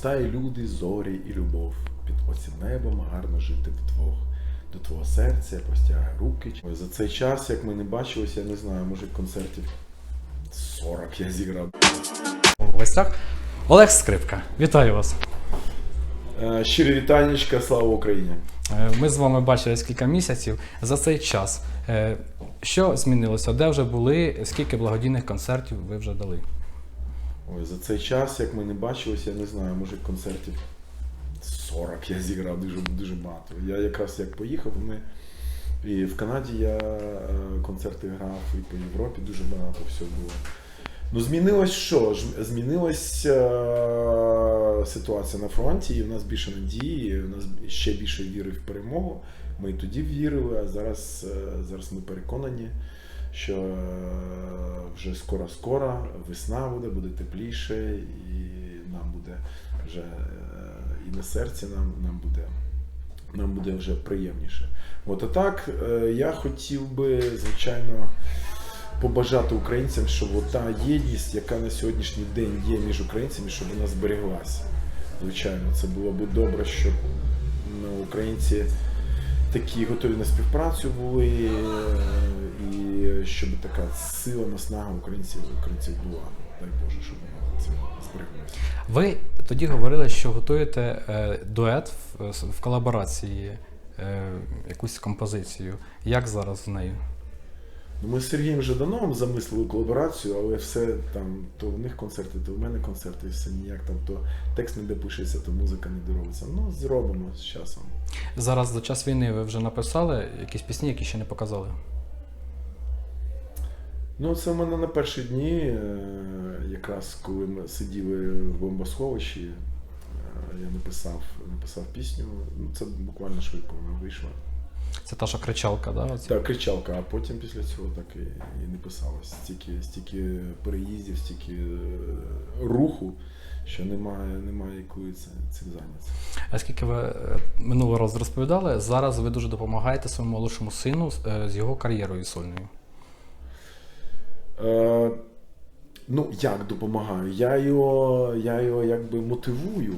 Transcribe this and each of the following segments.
Міста і люди, зорі і любов. Під оцим небом гарно жити вдвох. До твого серця простягає руки. За цей час, як ми не бачилися, я не знаю, може концертів 40 я зіграв. У гостях Олег Скрипка. Вітаю вас. Е, Щирі вітаннячка, слава Україні! Е, Ми з вами бачились кілька місяців. За цей час е, що змінилося? Де вже були? Скільки благодійних концертів ви вже дали? Ой, за цей час, як ми не бачилися, я не знаю, може концертів 40 я зіграв дуже, дуже багато. Я якраз як поїхав, ми і в Канаді я е, концерти грав, і по Європі дуже багато всього було. Ну, змінилось що? Змінилась е, ситуація на фронті, і в нас більше надії, в нас ще більше віри в перемогу. Ми і тоді вірили, а зараз, е, зараз ми переконані, що е, вже скоро-скоро весна буде, буде тепліше, і нам буде вже е, і на серці нам, нам буде. Нам буде вже приємніше. От а так, е, я хотів би, звичайно, побажати українцям, щоб та єдність, яка на сьогоднішній день є між українцями, щоб вона збереглася. Звичайно, це було б добре, щоб ну, українці такі готові на співпрацю були, е, і щоб така сила, наснага українців, українців була. Дай Боже, щоб вона це збереглася. Ви тоді говорили, що готуєте е, дует в, колаборації, е, якусь композицію. Як зараз з нею? Ну, ми з Сергієм вже давно замислили колаборацію, але все там, то в них концерти, то в мене концерти, і все ніяк там, то текст не допишеться, то музика не доробиться. Ну, зробимо з часом. Зараз за час війни ви вже написали якісь пісні, які ще не показали. Ну, це в мене на перші дні, е, якраз коли ми сиділи в бомбосховищі, е, я написав, написав пісню. Ну, це буквально швидко вона вийшла. Це та, що кричалка, да? оця? Так, кричалка, а потім після цього так і, і не писалось. Стільки, стільки переїздів, стільки е, руху, що немає, немає коли це, цим зайнятися. А скільки ви е, минулого разу розповідали, зараз ви дуже допомагаєте своєму молодшому сину е, з його кар'єрою сольною. Е, ну, як допомагаю? Я його, я його якби мотивую,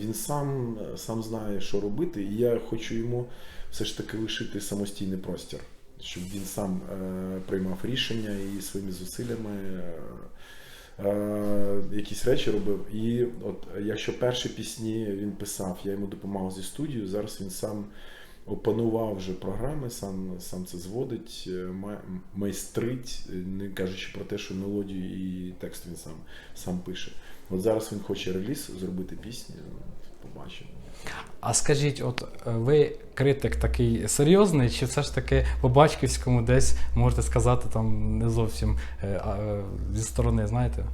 він сам, сам знає, що робити, і я хочу йому все ж таки лишити самостійний простір, щоб він сам е, приймав рішення і своїми зусиллями. Е, е, якісь речі робив. І от якщо перші пісні він писав, я йому допомагав зі студією, зараз він сам опанував вже програми, сам, сам це зводить, е, майстрить, е, не кажучи про те, що мелодію і текст він сам, сам пише. От зараз він хоче реліз зробити пісні, побачимо. А скажіть, от е, ви критик такий серйозний, чи все ж таки по батьківському десь можете сказати там не зовсім а, зі сторони, знаєте?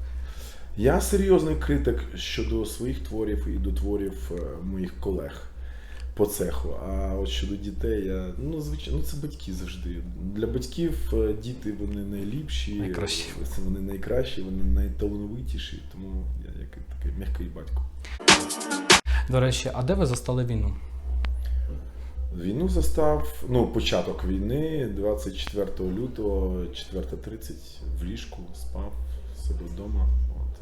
Я серйозний критик щодо своїх творів і до творів моїх колег по цеху. А от щодо дітей, я ну звичайно, ну це батьки завжди. Для батьків е, діти вони найліпші, Найкращі. Вони найкращі, вони найталановитіші. Тому я як такий м'який батько. До речі, а де ви застали війну? Війну застав, ну, початок війни, 24 лютого, 4.30 в ліжку спав себе вдома. От,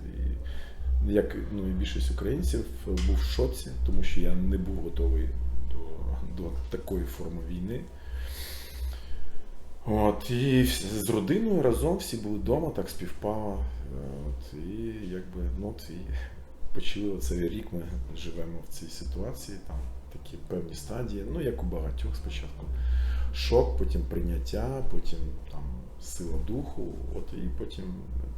і як ну, і більшість українців був в шоці, тому що я не був готовий до, такої форми війни. От, і з родиною разом всі були вдома, так співпало. От, і якби, ну, і почали цей рік ми живемо в цій ситуації, там такі певні стадії, ну як у багатьох спочатку. Шок, потім прийняття, потім там сила духу, от і потім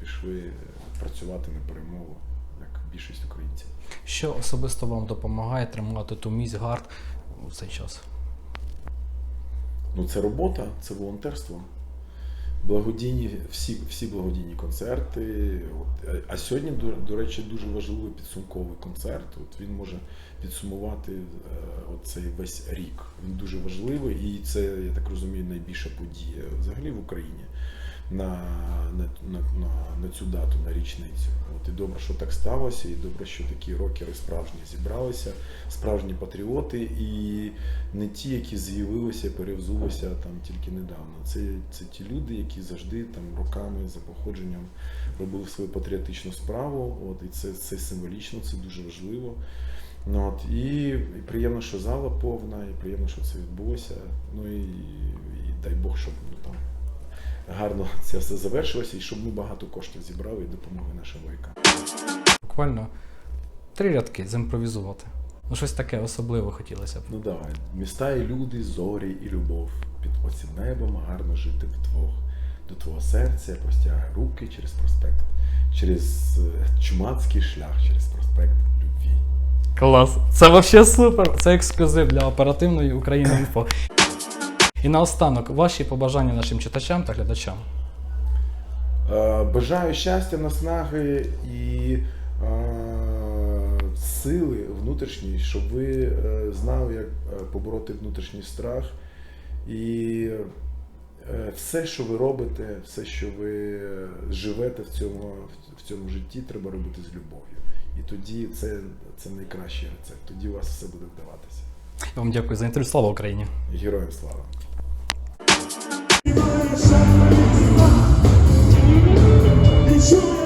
пішли працювати на перемогу, як більшість українців. Що особисто вам допомагає тримати ту міць гард у цей час? Ну, це робота, це волонтерство. Благодійні, всі, всі благодійні концерти. От, а- сьогодні, до, до речі, дуже важливий підсумковий концерт. От він може підсумувати е, от цей весь рік. Він дуже важливий, і це, я так розумію, найбільша подія взагалі в Україні. На, на, на, на, цю дату, на річницю. От і добре, що так сталося, і добре, що такі рокери справжні зібралися, справжні патріоти, і не ті, які з'явилися, перевзулися там тільки недавно. Це, це ті люди, які завжди там роками за походженням робили свою патріотичну справу. От і це, це символічно, це дуже важливо. Ну, от, і, і приємно, що зала повна, і приємно, що це відбулося. Ну і, і дай Бог, щоб ну, там гарно це все завершилося, і щоб ми багато коштів зібрали і допомогли нашим воякам. Буквально три рядки зімпровізувати. Ну, щось таке особливе хотілося б. Ну давай, міста і люди, зорі і любов. Під оцім небом гарно жити вдвох. До твого серця простягай руки через проспект, через е, чумацький шлях, через проспект любві. Клас. Це взагалі супер. Це ексклюзив для оперативної України інфо. І наостанок, ваші побажання нашим читачам та глядачам. Е, Бажаю щастя, наснаги і е, сили внутрішньої, щоб ви е, знали, як побороти внутрішній страх. І все, що ви робите, все, що ви живете в цьому, в цьому житті, треба робити з любов'ю. І тоді це, це найкращий рецепт. Тоді у вас все буде вдаватися. Я вам дякую за інтерв'ю. Слава Україні! Героям слава! Sure.